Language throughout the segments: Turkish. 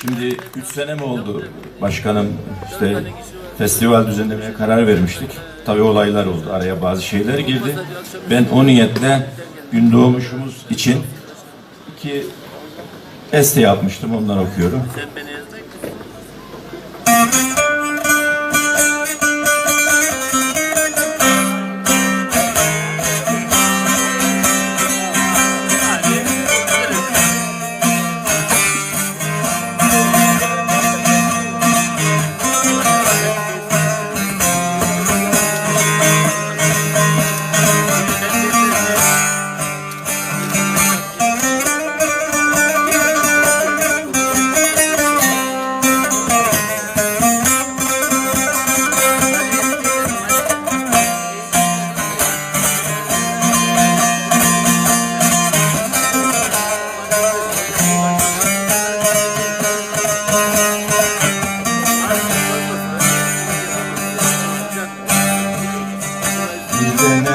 Şimdi 3 sene mi oldu başkanım işte festival düzenlemeye karar vermiştik. Tabii olaylar oldu. Araya bazı şeyler girdi. Ben o niyetle gün doğmuşumuz için iki este yapmıştım. Onları okuyorum.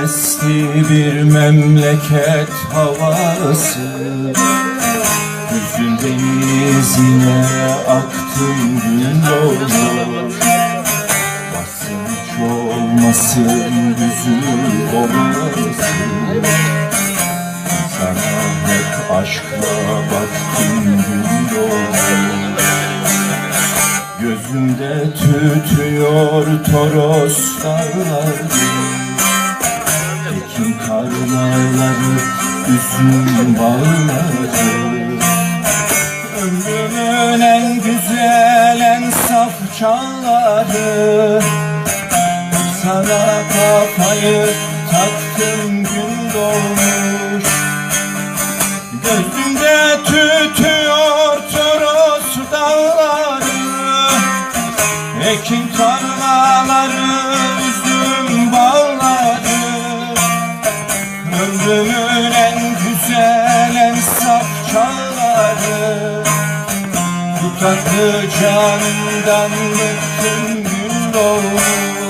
Esti bir memleket havası. Hüzün denizine aktın gün doğdu Basınç olmasın düzül olmasın Sana hep aşkla baktım gün doğdu Gözümde tütüyor Toros dağları. Ekin tarlaları, üzüm bağları. Ömrümün en güzel, en saf çağları. Sana kafayı taktım gün doğmuş. Gözümde tütüyor Toros dağları. Ekin tarlaları, tatlı canımdan bıktım gün doğmuş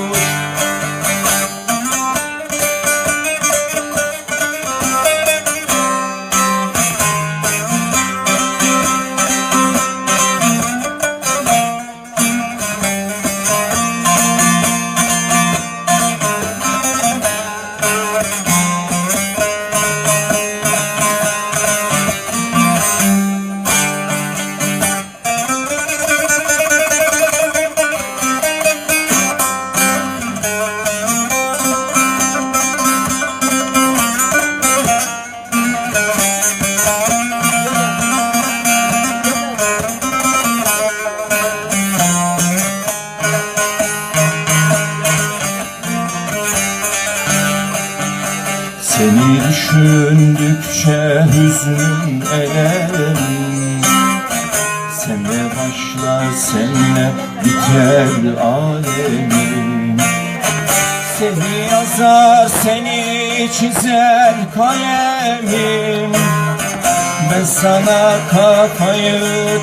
düşündükçe hüznüm elerim Senle başlar senle biter alemim Seni yazar seni çizer kalemim. Ben sana kafayı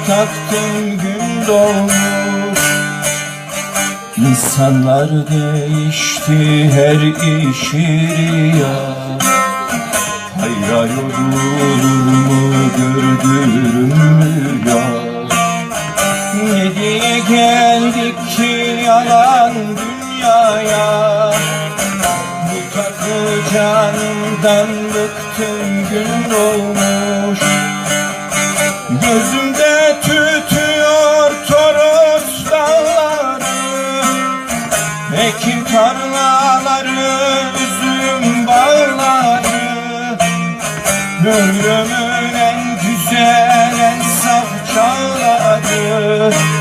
taktım gün doğmuş. İnsanlar değişti her işi ya Hayra yorulur mu gördüğüm mü ya Ne diye geldik ki yalan dünyaya? Bu tatlı canımdan bıktım gün olmuş Dünyanın en güzel en saf çağları.